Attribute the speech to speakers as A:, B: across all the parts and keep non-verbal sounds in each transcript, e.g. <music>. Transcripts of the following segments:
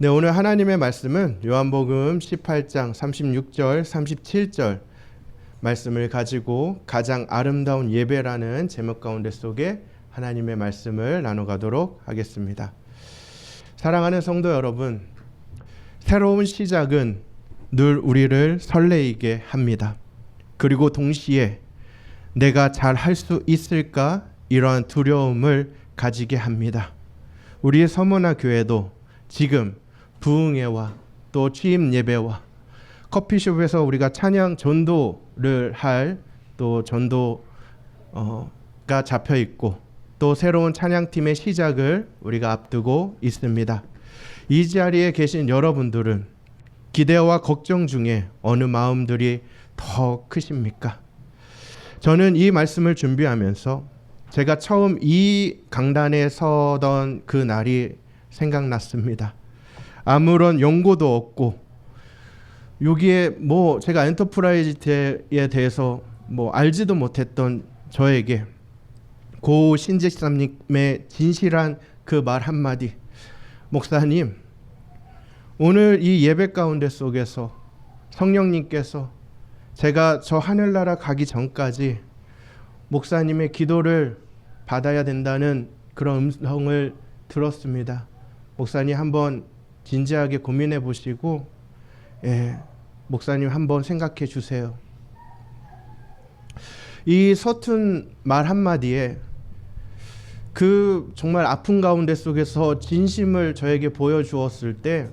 A: 네, 오늘 하나님의 말씀은 요한복음 18장 36절, 37절 말씀을 가지고 가장 아름다운 예배라는 제목 가운데 속에 하나님의 말씀을 나눠가도록 하겠습니다. 사랑하는 성도 여러분, 새로운 시작은 늘 우리를 설레이게 합니다. 그리고 동시에 내가 잘 할 수 있을까 이러한 두려움을 가지게 합니다. 우리의 서머나 교회도 지금 부흥회와 또 취임 예배와 커피숍에서 우리가 찬양 전도를 할 또 전도가 잡혀 있고 또 새로운 찬양팀의 시작을 우리가 앞두고 있습니다. 이 자리에 계신 여러분들은 기대와 걱정 중에 어느 마음들이 더 크십니까? 저는 이 말씀을 준비하면서 제가 처음 이 강단에 서던 그 날이 생각났습니다. 아무런 연고도 없고 여기에 뭐 제가 엔터프라이즈에 대해서 뭐 알지도 못했던 저에게 고 신재사님의 진실한 그 말 한마디 목사님 오늘 이 예배 가운데 속에서 성령님께서 제가 저 하늘나라 가기 전까지 목사님의 기도를 받아야 된다는 그런 음성을 들었습니다. 목사님 한번 진지하게 고민해 보시고 예, 목사님 한번 생각해 주세요. 이 서툰 말 한마디에 그 정말 아픈 가운데 속에서 진심을 저에게 보여주었을 때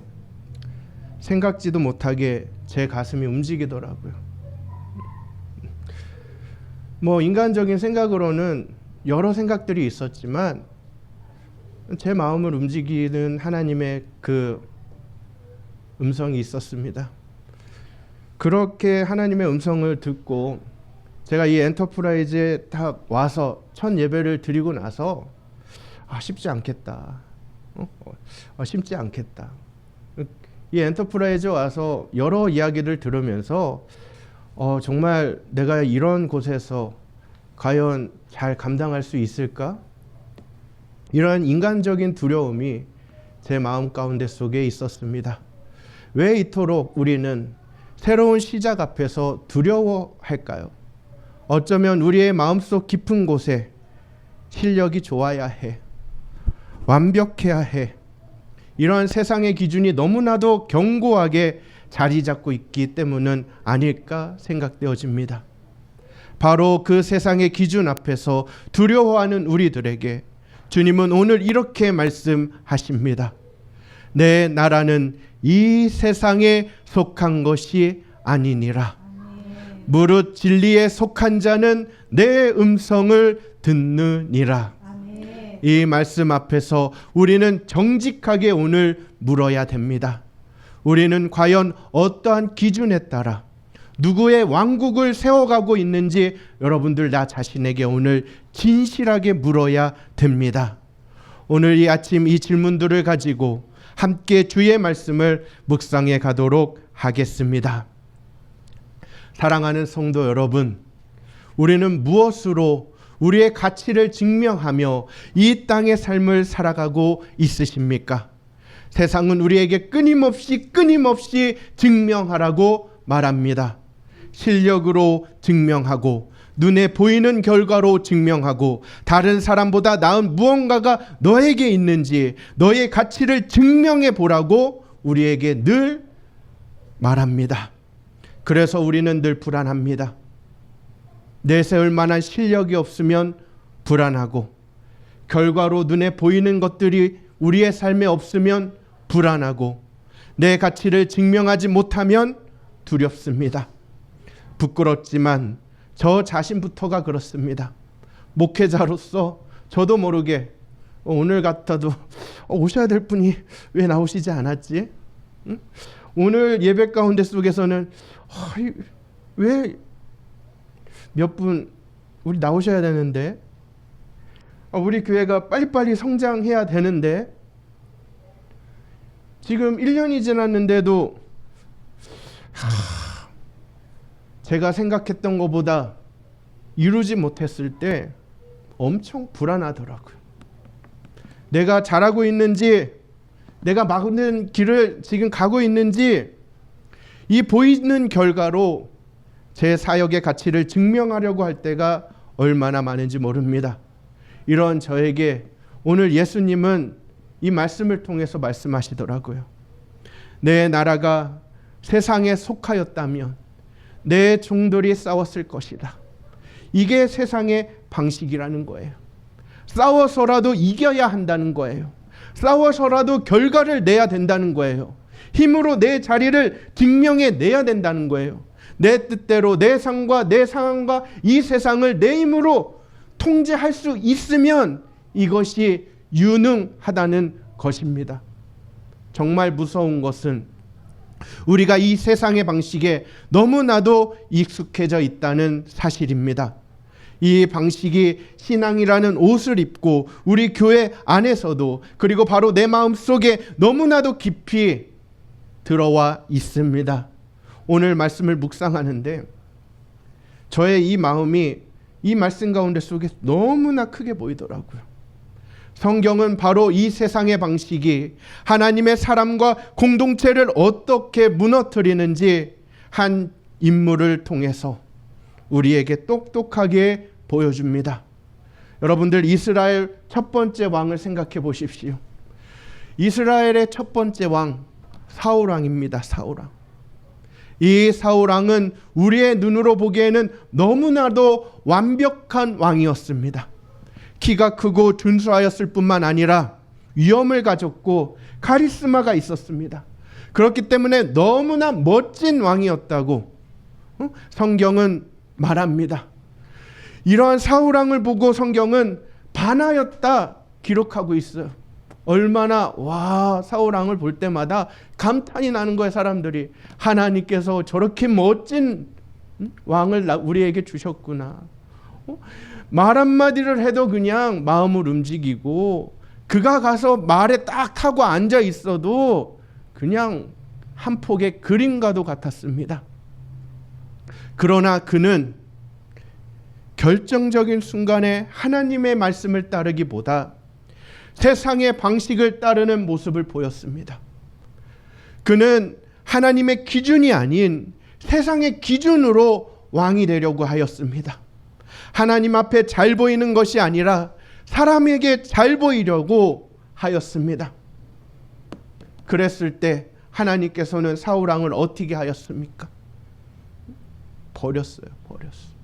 A: 생각지도 못하게 제 가슴이 움직이더라고요. 뭐 인간적인 생각으로는 여러 생각들이 있었지만 제 마음을 움직이는 하나님의 그 음성이 있었습니다. 그렇게 하나님의 음성을 듣고 제가 이 엔터프라이즈에 딱 와서 첫 예배를 드리고 나서 아 쉽지 않겠다. 어? 어, 쉽지 않겠다. 이 엔터프라이즈 와서 여러 이야기를 들으면서 어, 정말 내가 이런 곳에서 과연 잘 감당할 수 있을까? 이러한 인간적인 두려움이 제 마음 가운데 속에 있었습니다. 왜 이토록 우리는 새로운 시작 앞에서 두려워할까요? 어쩌면 우리의 마음속 깊은 곳에 실력이 좋아야 해. 완벽해야 해. 이러한 세상의 기준이 너무나도 견고하게 자리 잡고 있기 때문은 아닐까 생각되어집니다. 바로 그 세상의 기준 앞에서 두려워하는 우리들에게 주님은 오늘 이렇게 말씀하십니다. 내 나라는 이 세상에 속한 것이 아니니라. 무릇 진리에 속한 자는 내 음성을 듣느니라. 이 말씀 앞에서 우리는 정직하게 오늘 물어야 됩니다. 우리는 과연 어떠한 기준에 따라 누구의 왕국을 세워가고 있는지 여러분들 나 자신에게 오늘 진실하게 물어야 됩니다. 오늘 이 아침 이 질문들을 가지고 함께 주의 말씀을 묵상해 가도록 하겠습니다. 사랑하는 성도 여러분, 우리는 무엇으로 우리의 가치를 증명하며 이 땅의 삶을 살아가고 있으십니까? 세상은 우리에게 끊임없이 끊임없이 증명하라고 말합니다. 실력으로 증명하고 눈에 보이는 결과로 증명하고 다른 사람보다 나은 무언가가 너에게 있는지 너의 가치를 증명해 보라고 우리에게 늘 말합니다. 그래서 우리는 늘 불안합니다. 내세울 만한 실력이 없으면 불안하고 결과로 눈에 보이는 것들이 우리의 삶에 없으면 불안하고 내 가치를 증명하지 못하면 두렵습니다. 부끄럽지만 저 자신부터가 그렇습니다. 목회자로서 저도 모르게 오늘 같아도 오셔야 될 분이 왜 나오시지 않았지? 응? 오늘 예배 가운데 속에서는 왜 몇 분 우리 나오셔야 되는데 우리 교회가 빨리빨리 성장해야 되는데 지금 1년이 지났는데도 하, 제가 생각했던 것보다 이루지 못했을 때 엄청 불안하더라고요. 내가 잘하고 있는지 내가 막는 길을 지금 가고 있는지 이 보이는 결과로 제 사역의 가치를 증명하려고 할 때가 얼마나 많은지 모릅니다. 이런 저에게 오늘 예수님은 이 말씀을 통해서 말씀하시더라고요. 내 나라가 세상에 속하였다면 내 종들이 싸웠을 것이다. 이게 세상의 방식이라는 거예요. 싸워서라도 이겨야 한다는 거예요. 싸워서라도 결과를 내야 된다는 거예요. 힘으로 내 자리를 증명해 내야 된다는 거예요. 내 뜻대로 내 상과 내 상황과 이 세상을 내 힘으로 통제할 수 있으면 이것이 유능하다는 것입니다. 정말 무서운 것은 우리가 이 세상의 방식에 너무나도 익숙해져 있다는 사실입니다. 이 방식이 신앙이라는 옷을 입고 우리 교회 안에서도 그리고 바로 내 마음 속에 너무나도 깊이 들어와 있습니다. 오늘 말씀을 묵상하는데 저의 이 마음이 이 말씀 가운데 속에 너무나 크게 보이더라고요. 성경은 바로 이 세상의 방식이 하나님의 사람과 공동체를 어떻게 무너뜨리는지 한 인물을 통해서 우리에게 똑똑하게 보여줍니다. 여러분들 이스라엘 첫 번째 왕을 생각해 보십시오. 이스라엘의 첫 번째 왕 사울 왕입니다. 사울 왕. 이 사울 왕은 우리의 눈으로 보기에는 너무나도 완벽한 왕이었습니다. 키가 크고 준수하였을 뿐만 아니라 위엄을 가졌고 카리스마가 있었습니다. 그렇기 때문에 너무나 멋진 왕이었다고 어? 성경은 말합니다. 이러한 사울왕을 보고 성경은 반하였다 기록하고 있어요. 얼마나 와 사울왕을 볼 때마다 감탄이 나는 거예요 사람들이 하나님께서 저렇게 멋진 왕을 우리에게 주셨구나. 어? 말 한마디를 해도 그냥 마음을 움직이고 그가 가서 말에 딱 타고 앉아 있어도 그냥 한 폭의 그림과도 같았습니다. 그러나 그는 결정적인 순간에 하나님의 말씀을 따르기보다 세상의 방식을 따르는 모습을 보였습니다. 그는 하나님의 기준이 아닌 세상의 기준으로 왕이 되려고 하였습니다. 하나님 앞에 잘 보이는 것이 아니라 사람에게 잘 보이려고 하였습니다. 그랬을 때 하나님께서는 사울 왕을 어떻게 하였습니까? 버렸어요. 버렸어.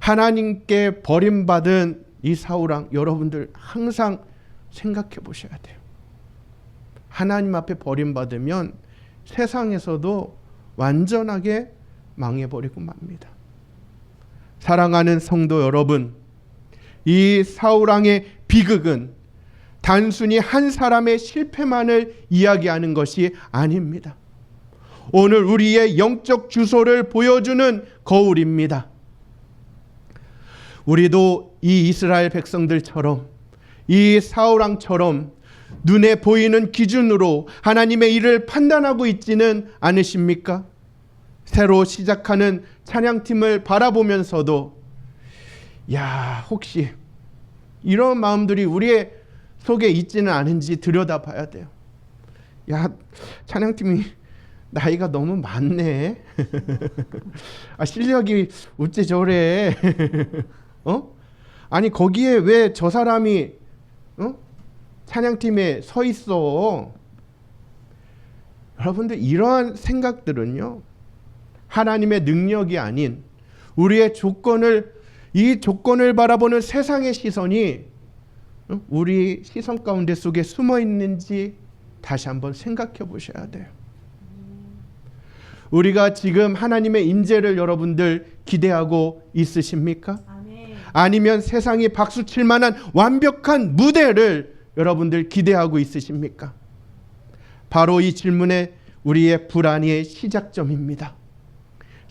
A: 하나님께 버림받은 이 사울 왕 여러분들 항상 생각해 보셔야 돼요. 하나님 앞에 버림받으면 세상에서도 완전하게 망해버리고 맙니다. 사랑하는 성도 여러분, 이 사울왕의 비극은 단순히 한 사람의 실패만을 이야기하는 것이 아닙니다. 오늘 우리의 영적 주소를 보여주는 거울입니다. 우리도 이 이스라엘 백성들처럼 이 사울왕처럼 눈에 보이는 기준으로 하나님의 일을 판단하고 있지는 않으십니까? 새로 시작하는 찬양팀을 바라보면서도 야, 혹시 이런 마음들이 우리의 속에 있지는 않은지 들여다봐야 돼요. 야, 찬양팀이 나이가 너무 많네. <laughs> 아, 실력이 어째 저래. <laughs> 어? 아니, 거기에 왜 저 사람이 어? 찬양팀에 서 있어? 여러분들 이러한 생각들은요. 하나님의 능력이 아닌 우리의 조건을 이 조건을 바라보는 세상의 시선이 우리 시선 가운데 속에 숨어 있는지 다시 한번 생각해 보셔야 돼요. 우리가 지금 하나님의 임재를 여러분들 기대하고 있으십니까? 아니면 세상이 박수 칠 만한 완벽한 무대를 여러분들 기대하고 있으십니까? 바로 이 질문에 우리의 불안의 시작점입니다.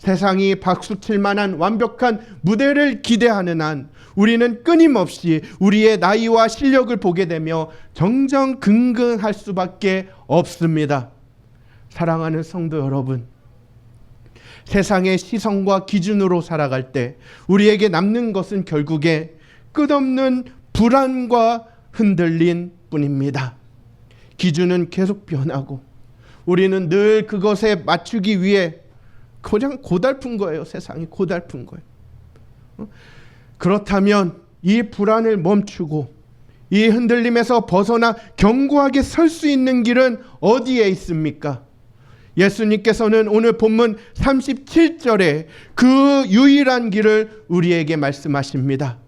A: 세상이 박수칠 만한 완벽한 무대를 기대하는 한 우리는 끊임없이 우리의 나이와 실력을 보게 되며 정정긍긍할 수밖에 없습니다. 사랑하는 성도 여러분, 세상의 시선과 기준으로 살아갈 때 우리에게 남는 것은 결국에 끝없는 불안과 흔들린 뿐입니다. 기준은 계속 변하고 우리는 늘 그것에 맞추기 위해 그냥 고달픈 거예요. 세상이 고달픈 거예요. 어? 그렇다면 이 불안을 멈추고 이 흔들림에서 벗어나 견고하게 설 수 있는 길은 어디에 있습니까? 예수님께서는 오늘 본문 37절에 그 유일한 길을 우리에게 말씀하십니다.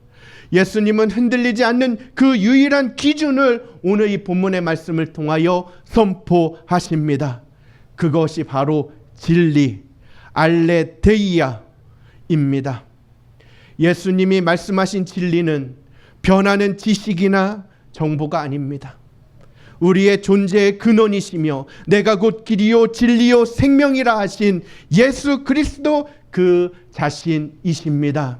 A: 예수님은 흔들리지 않는 그 유일한 기준을 오늘 이 본문의 말씀을 통하여 선포하십니다. 그것이 바로 진리, 알레데이아입니다. 예수님이 말씀하신 진리는 변하는 지식이나 정보가 아닙니다. 우리의 존재의 근원이시며 내가 곧 길이요 진리요 생명이라 하신 예수 그리스도 그 자신이십니다.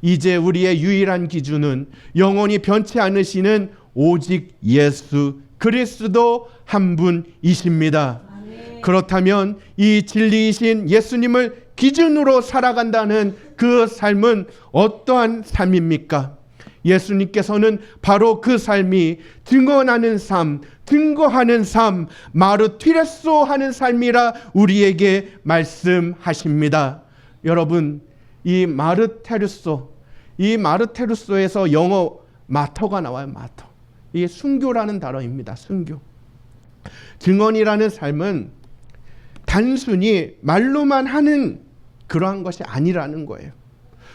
A: 이제 우리의 유일한 기준은 영원히 변치 않으시는 오직 예수 그리스도 한 분이십니다. 그렇다면 이 진리이신 예수님을 기준으로 살아간다는 그 삶은 어떠한 삶입니까? 예수님께서는 바로 그 삶이 증언하는 삶, 증거하는 삶, 마르티레소 하는 삶이라 우리에게 말씀하십니다. 여러분, 이 마르테르소, 이 마르테르소에서 영어 마터가 나와요. 마터. 이게 순교라는 단어입니다. 순교. 증언이라는 삶은 단순히 말로만 하는 그러한 것이 아니라는 거예요.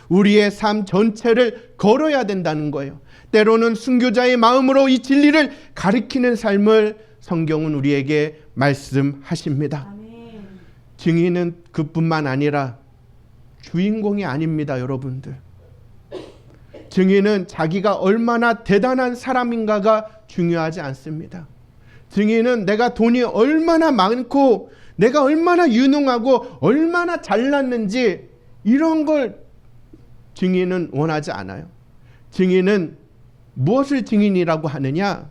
A: 우리의 삶 전체를 걸어야 된다는 거예요. 때로는 순교자의 마음으로 이 진리를 가리키는 삶을 성경은 우리에게 말씀하십니다.
B: 아멘.
A: 증인은 그뿐만 아니라 주인공이 아닙니다, 여러분들. 증인은 자기가 얼마나 대단한 사람인가가 중요하지 않습니다. 증인은 내가 돈이 얼마나 많고 내가 얼마나 유능하고 얼마나 잘났는지 이런 걸 증인은 원하지 않아요. 증인은 무엇을 증인이라고 하느냐?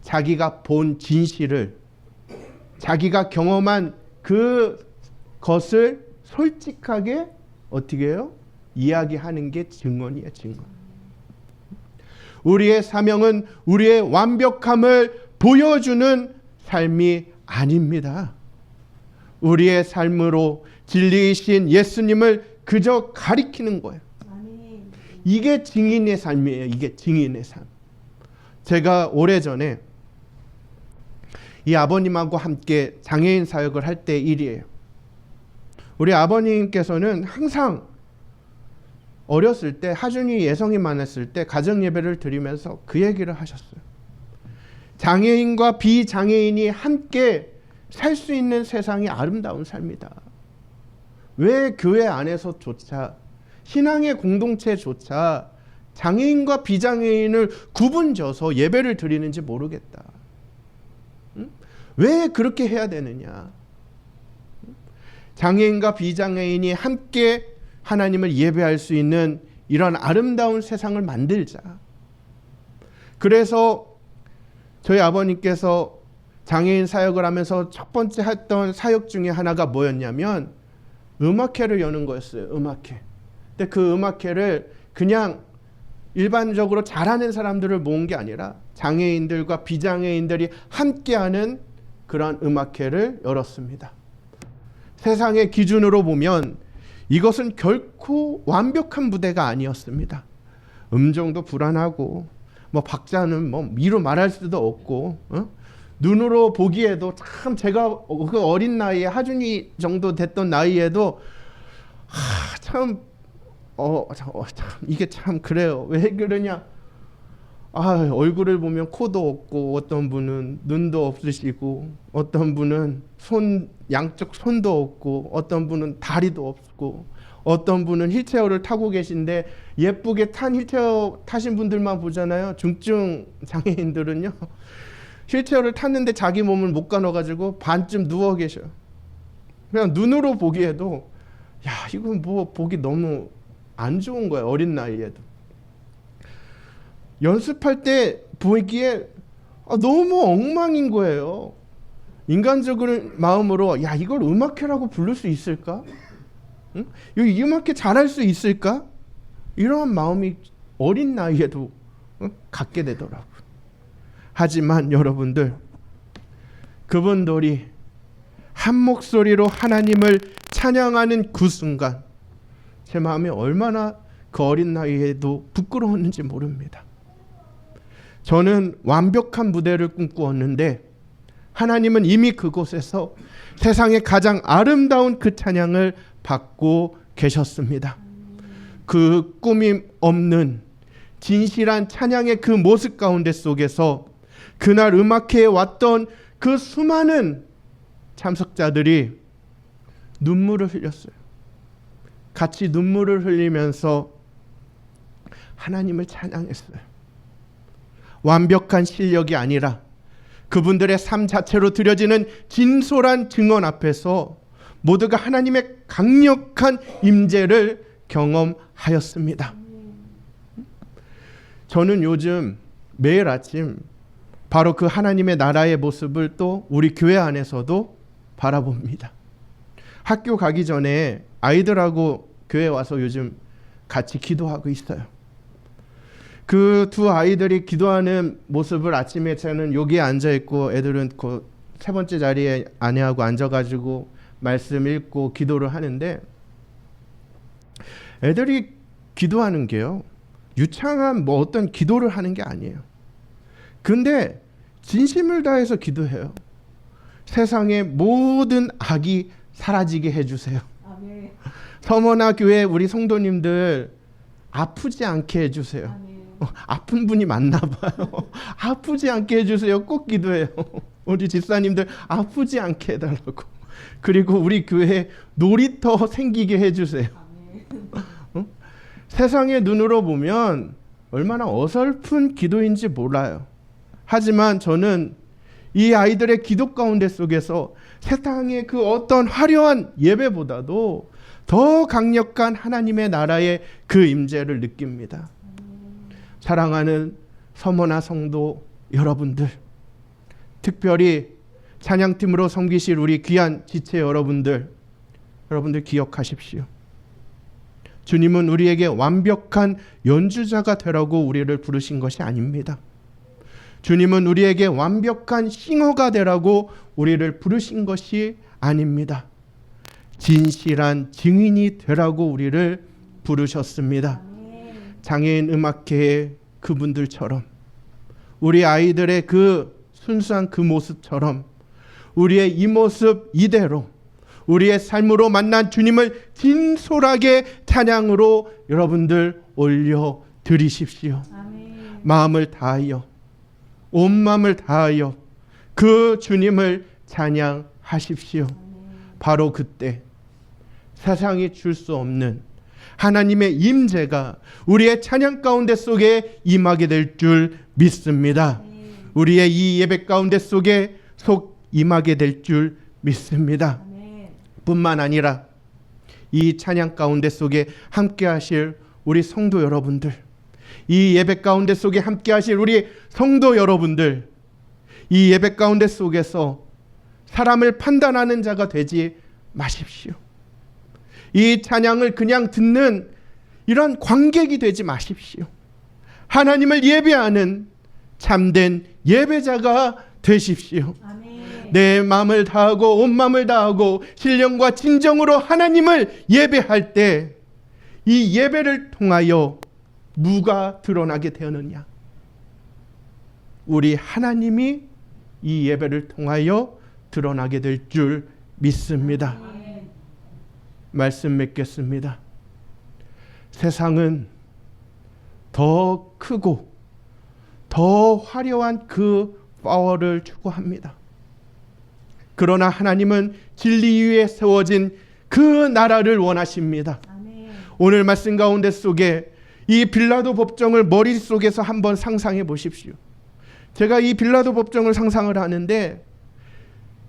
A: 자기가 본 진실을 자기가 경험한 그 것을 솔직하게 어떻게 해요? 이야기하는 게 증언이에요, 증언. 우리의 사명은 우리의 완벽함을 보여주는 삶이 아닙니다. 우리의 삶으로 진리이신 예수님을 그저 가리키는 거예요. 이게 증인의 삶이에요. 이게 증인의 삶. 제가 오래전에 이 아버님하고 함께 장애인 사역을 할 때 일이에요. 우리 아버님께서는 항상 어렸을 때 하준이 예성이 많았을 때 가정 예배를 드리면서 그 얘기를 하셨어요. 장애인과 비장애인이 함께 살 수 있는 세상이 아름다운 삶이다. 왜 교회 안에서조차 신앙의 공동체조차 장애인과 비장애인을 구분져서 예배를 드리는지 모르겠다. 응? 왜 그렇게 해야 되느냐? 장애인과 비장애인이 함께 하나님을 예배할 수 있는 이런 아름다운 세상을 만들자. 그래서 저희 아버님께서 장애인 사역을 하면서 첫 번째 했던 사역 중에 하나가 뭐였냐면 음악회를 여는 거였어요. 음악회. 근데 그 음악회를 그냥 일반적으로 잘하는 사람들을 모은 게 아니라 장애인들과 비장애인들이 함께하는 그런 음악회를 열었습니다. 세상의 기준으로 보면 이것은 결코 완벽한 무대가 아니었습니다. 음정도 불안하고 뭐 박자는 뭐 미루 말할 수도 없고 어? 눈으로 보기에도 참 제가 그 어린 나이에 하준이 정도 됐던 나이에도 하, 참, 어, 참, 어, 참 이게 참 그래요. 왜 그러냐? 아, 얼굴을 보면 코도 없고 어떤 분은 눈도 없으시고 어떤 분은 손 양쪽 손도 없고 어떤 분은 다리도 없고 어떤 분은 휠체어를 타고 계신데 예쁘게 탄 휠체어 타신 분들만 보잖아요. 중증 장애인들은요. 휠체어를 탔는데 자기 몸을 못 가눠가지고 반쯤 누워 계셔. 그냥 눈으로 보기에도 야 이건 뭐 보기 너무 안 좋은 거야 어린 나이에도. 연습할 때 보기에 아, 너무 엉망인 거예요. 인간적인 마음으로 야 이걸 음악회라고 부를 수 있을까? 응? 이 음악회 잘할 수 있을까? 이러한 마음이 어린 나이에도 어? 갖게 되더라고요. 하지만 여러분들 그분들이 한 목소리로 하나님을 찬양하는 그 순간 제 마음이 얼마나 그 어린 나이에도 부끄러웠는지 모릅니다. 저는 완벽한 무대를 꿈꾸었는데 하나님은 이미 그곳에서 세상의 가장 아름다운 그 찬양을 받고 계셨습니다. 그 꿈이 없는 진실한 찬양의 그 모습 가운데 속에서 그날 음악회에 왔던 그 수많은 참석자들이 눈물을 흘렸어요. 같이 눈물을 흘리면서 하나님을 찬양했어요. 완벽한 실력이 아니라 그분들의 삶 자체로 드려지는 진솔한 증언 앞에서 모두가 하나님의 강력한 임재를 경험하였습니다. 저는 요즘 매일 아침 바로 그 하나님의 나라의 모습을 또 우리 교회 안에서도 바라봅니다. 학교 가기 전에 아이들하고 교회 와서 요즘 같이 기도하고 있어요. 그 두 아이들이 기도하는 모습을 아침에 저는 여기에 앉아 있고 애들은 그 세 번째 자리에 아내하고 앉아가지고 말씀 읽고 기도를 하는데 애들이 기도하는 게요 유창한 뭐 어떤 기도를 하는 게 아니에요. 근데 진심을 다해서 기도해요. 세상의 모든 악이 사라지게 해주세요.
B: 아멘.
A: 서머나 교회 우리 성도님들 아프지 않게 해주세요.
B: 아멘.
A: 어, 아픈 분이 많나 봐요. <laughs> 아프지 않게 해주세요. 꼭 기도해요. <laughs> 우리 집사님들 아프지 않게 해달라고. 그리고 우리 교회 놀이터 생기게 해주세요.
B: 아멘.
A: 세상의 눈으로 보면 얼마나 어설픈 기도인지 몰라요. 하지만 저는 이 아이들의 기도 가운데 속에서 세상의 그 어떤 화려한 예배보다도 더 강력한 하나님의 나라의 그 임재를 느낍니다. 사랑하는 서머나 성도 여러분들, 특별히 찬양팀으로 섬기실 우리 귀한 지체 여러분들, 여러분들 기억하십시오. 주님은 우리에게 완벽한 연주자가 되라고 우리를 부르신 것이 아닙니다. 주님은 우리에게 완벽한 싱어가 되라고 우리를 부르신 것이 아닙니다. 진실한 증인이 되라고 우리를 부르셨습니다. 장애인 음악회의 그분들처럼 우리 아이들의 그 순수한 그 모습처럼 우리의 이 모습 이대로 우리의 삶으로 만난 주님을 진솔하게 찬양으로 여러분들 올려 드리십시오. 마음을 다하여 온 마음을 다하여 그 주님을 찬양하십시오. 바로 그때 세상이 줄 수 없는 하나님의 임재가 우리의 찬양 가운데 속에 임하게 될 줄 믿습니다. 우리의 이 예배 가운데 속에 속 임하게 될 줄 믿습니다. 뿐만 아니라 이 찬양 가운데 속에 함께 하실 우리 성도 여러분들 이 예배 가운데 속에 함께 하실 우리 성도 여러분들 이 예배 가운데 속에서 사람을 판단하는 자가 되지 마십시오. 이 찬양을 그냥 듣는 이런 관객이 되지 마십시오. 하나님을 예배하는 참된 예배자가 되십시오.
B: 아멘.
A: 내 마음을 다하고 온 마음을 다하고 신령과 진정으로 하나님을 예배할 때 이 예배를 통하여 무가 드러나게 되느냐? 우리 하나님이 이 예배를 통하여 드러나게 될 줄 믿습니다. 말씀 맺겠습니다. 세상은 더 크고 더 화려한 그 파워를 추구합니다. 그러나 하나님은 진리 위에 세워진 그 나라를 원하십니다. 오늘 말씀 가운데 속에 이 빌라도 법정을 머릿속에서 한번 상상해 보십시오. 제가 이 빌라도 법정을 상상을 하는데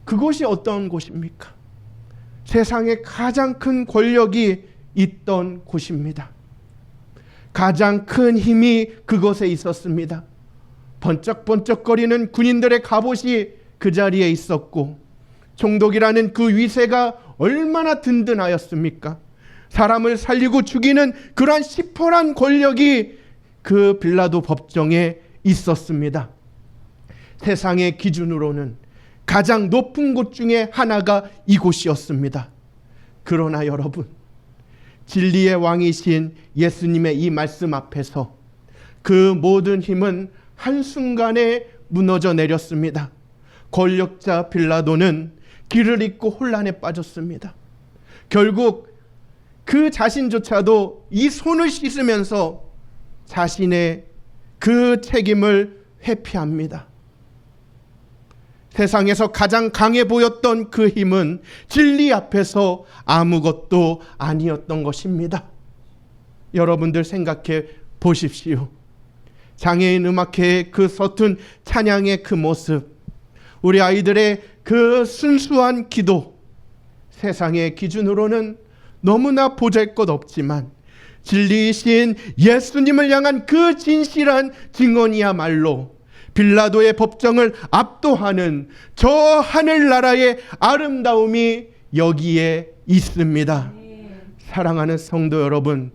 A: 그곳이 어떤 곳입니까? 세상에 가장 큰 권력이 있던 곳입니다. 가장 큰 힘이 그곳에 있었습니다. 번쩍번쩍거리는 군인들의 갑옷이 그 자리에 있었고 총독이라는 그 위세가 얼마나 든든하였습니까? 사람을 살리고 죽이는 그러한 시퍼란 권력이 그 빌라도 법정에 있었습니다. 세상의 기준으로는 가장 높은 곳 중에 하나가 이곳이었습니다. 그러나 여러분, 진리의 왕이신 예수님의 이 말씀 앞에서 그 모든 힘은 한순간에 무너져 내렸습니다. 권력자 빌라도는 길을 잃고 혼란에 빠졌습니다. 결국 그 자신조차도 이 손을 씻으면서 자신의 그 책임을 회피합니다. 세상에서 가장 강해 보였던 그 힘은 진리 앞에서 아무것도 아니었던 것입니다. 여러분들 생각해 보십시오. 장애인 음악회의 그 서툰 찬양의 그 모습, 우리 아이들의 그 순수한 기도, 세상의 기준으로는 너무나 보잘 것 없지만 진리이신 예수님을 향한 그 진실한 증언이야말로 빌라도의 법정을 압도하는 저 하늘나라의 아름다움이 여기에 있습니다. 사랑하는 성도 여러분,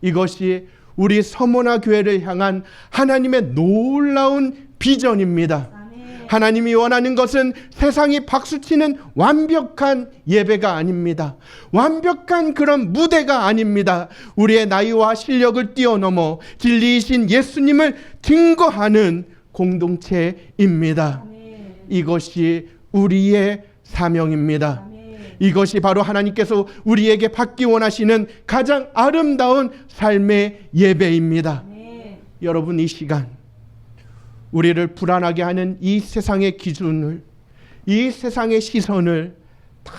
A: 이것이 우리 서모나 교회를 향한 하나님의 놀라운 비전입니다. 하나님이 원하는 것은 세상이 박수치는 완벽한 예배가 아닙니다. 완벽한 그런 무대가 아닙니다. 우리의 나이와 실력을 뛰어넘어 진리이신 예수님을 증거하는 공동체입니다.
B: 아멘.
A: 이것이 우리의 사명입니다.
B: 아멘.
A: 이것이 바로 하나님께서 우리에게 받기 원하시는 가장 아름다운 삶의 예배입니다.
B: 아멘.
A: 여러분 이 시간 우리를 불안하게 하는 이 세상의 기준을 이 세상의 시선을 다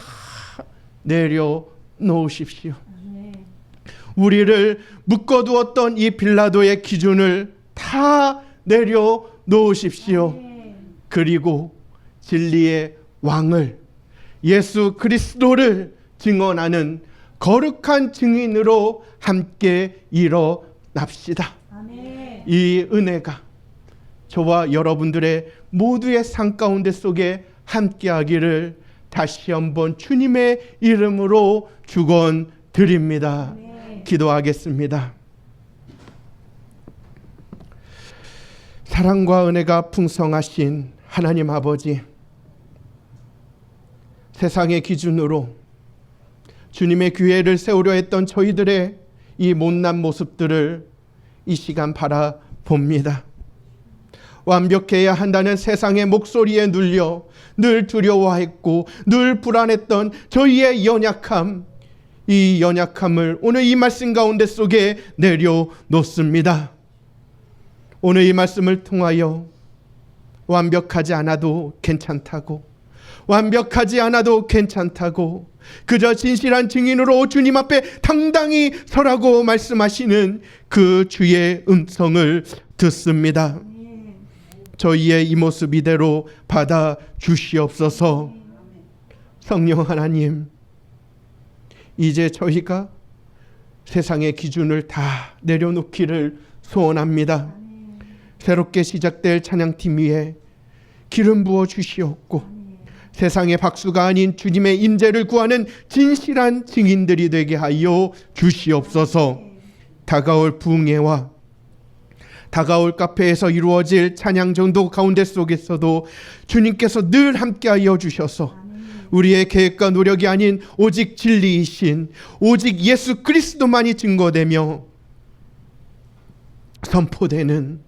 A: 내려 놓으십시오.
B: 아멘.
A: 우리를 묶어두었던 이 빌라도의 기준을 다 내려 놓으십시오.
B: 아멘.
A: 그리고 진리의 왕을 예수 그리스도를 증언하는 거룩한 증인으로 함께 일어납시다. 이 은혜가 저와 여러분들의 모두의 삶 가운데 속에 함께 하기를 다시 한번 주님의 이름으로 축원드립니다.
B: 아멘.
A: 기도하겠습니다. 사랑과 은혜가 풍성하신 하나님 아버지, 세상의 기준으로 주님의 교회를 세우려 했던 저희들의 이 못난 모습들을 이 시간 바라봅니다. 완벽해야 한다는 세상의 목소리에 눌려 늘 두려워했고 늘 불안했던 저희의 연약함, 이 연약함을 오늘 이 말씀 가운데 속에 내려놓습니다. 오늘 이 말씀을 통하여 완벽하지 않아도 괜찮다고, 완벽하지 않아도 괜찮다고, 그저 진실한 증인으로 주님 앞에 당당히 서라고 말씀하시는 그 주의 음성을 듣습니다. 저희의 이 모습 이대로 받아 주시옵소서. 성령 하나님, 이제 저희가 세상의 기준을 다 내려놓기를 소원합니다. 새롭게 시작될 찬양팀 위에 기름 부어 주시옵고. 세상의 박수가 아닌 주님의 임재를 구하는 진실한 증인들이 되게 하여 주시옵소서. 다가올 부흥회와 다가올 카페에서 이루어질 찬양 정도 가운데 속에서도 주님께서 늘 함께하여 주셔서. 우리의 계획과 노력이 아닌 오직 진리이신 오직 예수 그리스도만이 증거되며 선포되는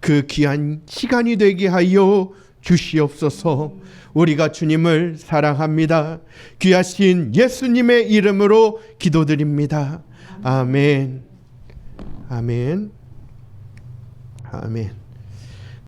A: 그 귀한 시간이 되게 하여 주시옵소서. 우리가 주님을 사랑합니다. 귀하신 예수님의 이름으로 기도드립니다. 아멘. 아멘. 아멘.